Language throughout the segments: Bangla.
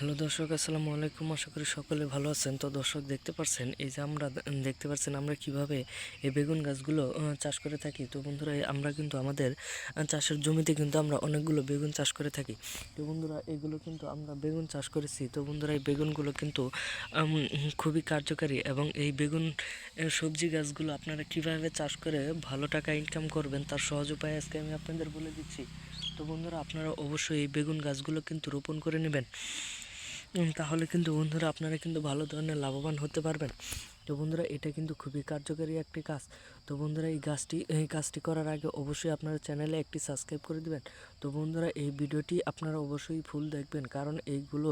হ্যালো দর্শক, আসসালামু আলাইকুম। আশা করি সকলে ভালো আছেন। তো দর্শক, দেখতে পাচ্ছেন এই যে আমরা দেখতে পাচ্ছেন আমরা কীভাবে এই বেগুন গাছগুলো চাষ করে থাকি। তো বন্ধুরা আমরা কিন্তু আমাদের চাষের জমিতে কিন্তু আমরা অনেকগুলো বেগুন চাষ করে থাকি। তো বন্ধুরা, এগুলো কিন্তু আমরা বেগুন চাষ করেছি। তো বন্ধুরা, এই বেগুনগুলো কিন্তু খুবই কার্যকারী এবং এই বেগুন সবজি গাছগুলো আপনারা কীভাবে চাষ করে ভালো টাকা ইনকাম করবেন তার সহজ উপায় আজকে আমি আপনাদের বলে দিচ্ছি। তো বন্ধুরা, আপনারা অবশ্যই এই বেগুন গাছগুলো কিন্তু রোপণ করে নেবেন। তাহলে কিন্তু বন্ধুরা আপনারা কিন্তু ভালো ধরনের লাভবান হতে পারবেন। তো বন্ধুরা, এটা কিন্তু খুবই কার্যকারী একটি কাজ। তো বন্ধুরা, এই গাছটি এই কাজটি করার আগে অবশ্যই আপনারা চ্যানেলে একটি সাবস্ক্রাইব করে দিবেন। তো বন্ধুরা, এই ভিডিওটি আপনারা অবশ্যই ফুল দেখবেন, কারণ এইগুলো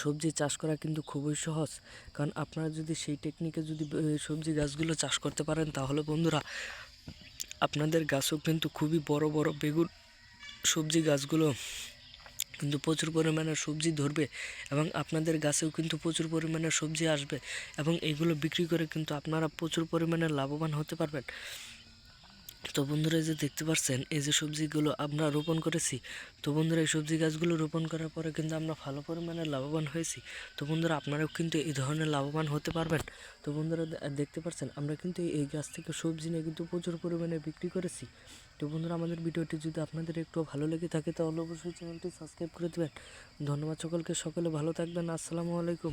সবজি চাষ করা কিন্তু খুবই সহজ। কারণ আপনারা যদি সেই টেকনিকে যদি সবজি গাছগুলো চাষ করতে পারেন, তাহলে বন্ধুরা, আপনাদের গাছও কিন্তু খুবই বড় বড় বেগুন সবজি গাছগুলো কিন্তু প্রচুর পরিমাণে সবজি ধরবে এবং আপনাদের গাছেও কিন্তু প্রচুর পরিমাণে সবজি আসবে এবং এগুলো বিক্রি করে কিন্তু আপনারা প্রচুর পরিমাণে লাভবান হতে পারবেন। তো বন্ধুরা এই যে দেখতে পাচ্ছেন এই যে সবজিগুলো আমরা রোপণ করেছি, তো বন্ধুরা এই সবজি গাছগুলো রোপণ করার পরে কিন্তু আমরা ভালো পরিমাণে লাভবান হয়েছি। তো বন্ধুরা আপনারাও কিন্তু এই ধরনের লাভবান হতে পারবেন। তো বন্ধুরা দেখতে পাচ্ছেন আমরা কিন্তু এই গাছ থেকে সবজি নিয়ে কিন্তু প্রচুর পরিমাণে বিক্রি করেছি। তো বন্ধুরা আমাদের ভিডিওটি যদি আপনাদের একটু ভালো লেগে থাকে, তাহলে অবশ্যই চ্যানেলটি সাবস্ক্রাইব করে দেবেন। ধন্যবাদ সকলকে, সকলে ভালো থাকবেন। আসসালামু আলাইকুম।